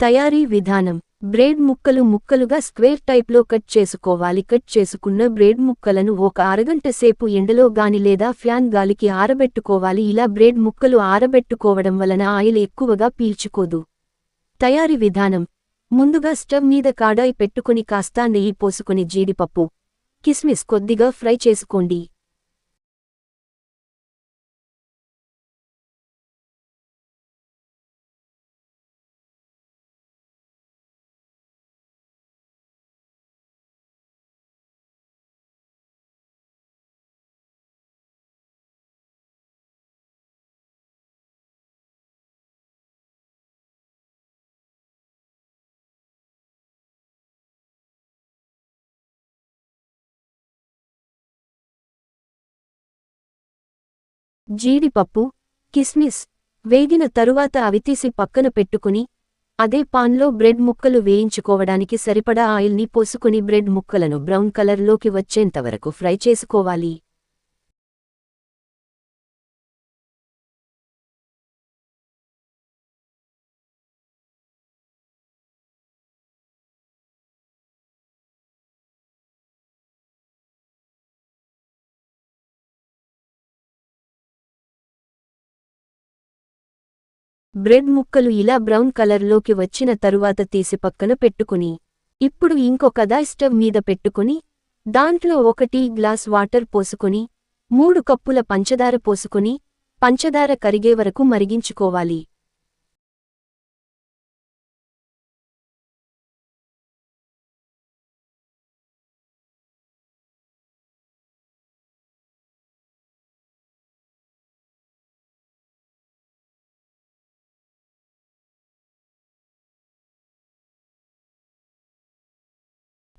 తయారీ విధానం. బ్రేడ్ ముక్కలు ముక్కలుగా స్క్వేర్ టైప్లో కట్ చేసుకోవాలి. కట్ చేసుకున్న బ్రేడ్ ముక్కలను ఒక అరగంట సేపు ఎండలో గాని లేదా ఫ్యాన్ గాలికి ఆరబెట్టుకోవాలి. ఇలా బ్రేడ్ ముక్కలు ఆరబెట్టుకోవడం వలన ఆయిల్ ఎక్కువగా పీల్చుకోదు. తయారీ విధానం. ముందుగా స్టవ్ మీద కాడాయి పెట్టుకుని కాస్తా నెయ్యి పోసుకుని జీడిపప్పు కిస్మిస్ కొద్దిగా ఫ్రై చేసుకోండి. జీడిపప్పు కిస్మిస్ వేగిన తరువాత అవి తీసి పక్కన పెట్టుకుని అదే పాన్లో బ్రెడ్ ముక్కలు వేయించుకోవడానికి సరిపడా ఆయిల్ని పోసుకుని బ్రెడ్ ముక్కలను బ్రౌన్ కలర్లోకి వచ్చేంతవరకు ఫ్రై చేసుకోవాలి. బ్రెడ్ ముక్కలు ఇలా బ్రౌన్ కలర్లోకి వచ్చిన తరువాత తీసి పక్కన పెట్టుకుని ఇప్పుడు ఇంకొకదా స్టవ్ మీద పెట్టుకుని దాంట్లో ఒక టీ గ్లాస్ వాటర్ పోసుకుని మూడు కప్పుల పంచదార పోసుకుని పంచదార కరిగే వరకు మరిగించుకోవాలి.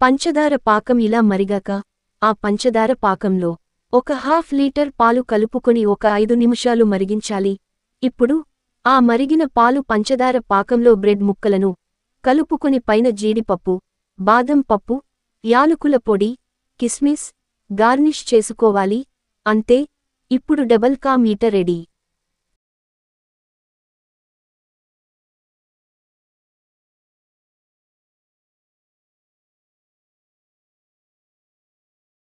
పంచదార పాకం ఇలా మరిగాక ఆ పంచదార పాకంలో ఒక హాఫ్ లీటర్ పాలు కలుపుకొని ఒక ఐదు నిమిషాలు మరిగించాలి. ఇప్పుడు ఆ మరిగిన పాలు పంచదార పాకంలో బ్రెడ్ ముక్కలను కలుపుకొని పైన జీడిపప్పు బాదం పప్పు యాలకుల పొడి కిస్మిస్ గార్నిష్ చేసుకోవాలి. అంతే ఇప్పుడు డబల్ కా మీట రెడీ.